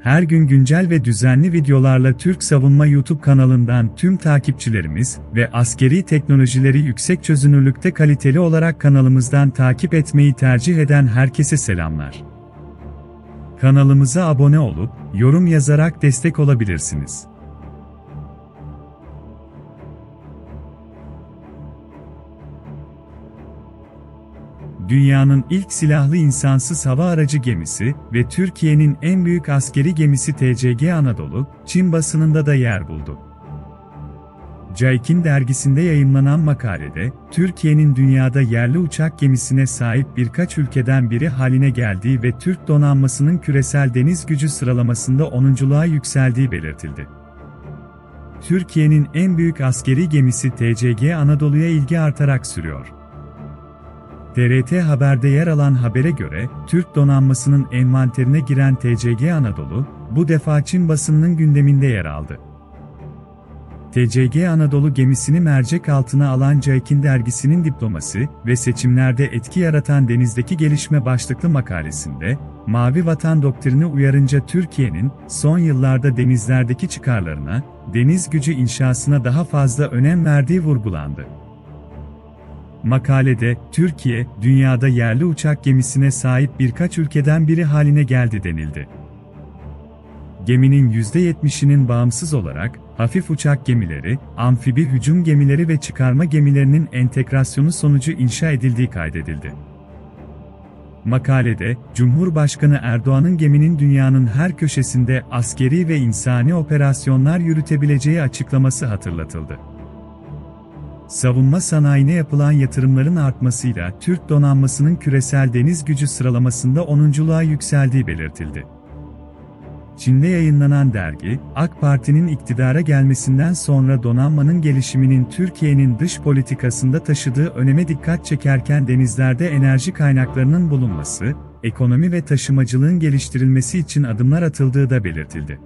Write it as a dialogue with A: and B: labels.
A: Her gün güncel ve düzenli videolarla Türk Savunma YouTube kanalından tüm takipçilerimiz ve askeri teknolojileri yüksek çözünürlükte kaliteli olarak kanalımızdan takip etmeyi tercih eden herkese selamlar. Kanalımıza abone olup, yorum yazarak destek olabilirsiniz. Dünyanın ilk silahlı insansız hava aracı gemisi ve Türkiye'nin en büyük askeri gemisi TCG Anadolu, Çin basınında da yer buldu. Jaikin dergisinde yayımlanan makalede, Türkiye'nin dünyada yerli uçak gemisine sahip birkaç ülkeden biri haline geldiği ve Türk donanmasının küresel deniz gücü sıralamasında 10'unculuğa yükseldiği belirtildi. Türkiye'nin en büyük askeri gemisi TCG Anadolu'ya ilgi artarak sürüyor. TRT Haber'de yer alan habere göre, Türk donanmasının envanterine giren TCG Anadolu, bu defa Çin basınının gündeminde yer aldı. TCG Anadolu gemisini mercek altına alan Jaikin dergisinin diploması ve seçimlerde etki yaratan denizdeki gelişme başlıklı makalesinde, Mavi Vatan doktrini uyarınca Türkiye'nin son yıllarda denizlerdeki çıkarlarına, deniz gücü inşasına daha fazla önem verdiği vurgulandı. Makalede, Türkiye, dünyada yerli uçak gemisine sahip birkaç ülkeden biri haline geldi denildi. Geminin %70'inin bağımsız olarak, hafif uçak gemileri, amfibi hücum gemileri ve çıkarma gemilerinin entegrasyonu sonucu inşa edildiği kaydedildi. Makalede, Cumhurbaşkanı Erdoğan'ın geminin dünyanın her köşesinde askeri ve insani operasyonlar yürütebileceği açıklaması hatırlatıldı. Savunma sanayine yapılan yatırımların artmasıyla Türk donanmasının küresel deniz gücü sıralamasında 10'unculuğa yükseldiği belirtildi. Çin'de yayınlanan dergi, AK Parti'nin iktidara gelmesinden sonra donanmanın gelişiminin Türkiye'nin dış politikasında taşıdığı öneme dikkat çekerken denizlerde enerji kaynaklarının bulunması, ekonomi ve taşımacılığın geliştirilmesi için adımlar atıldığı da belirtildi.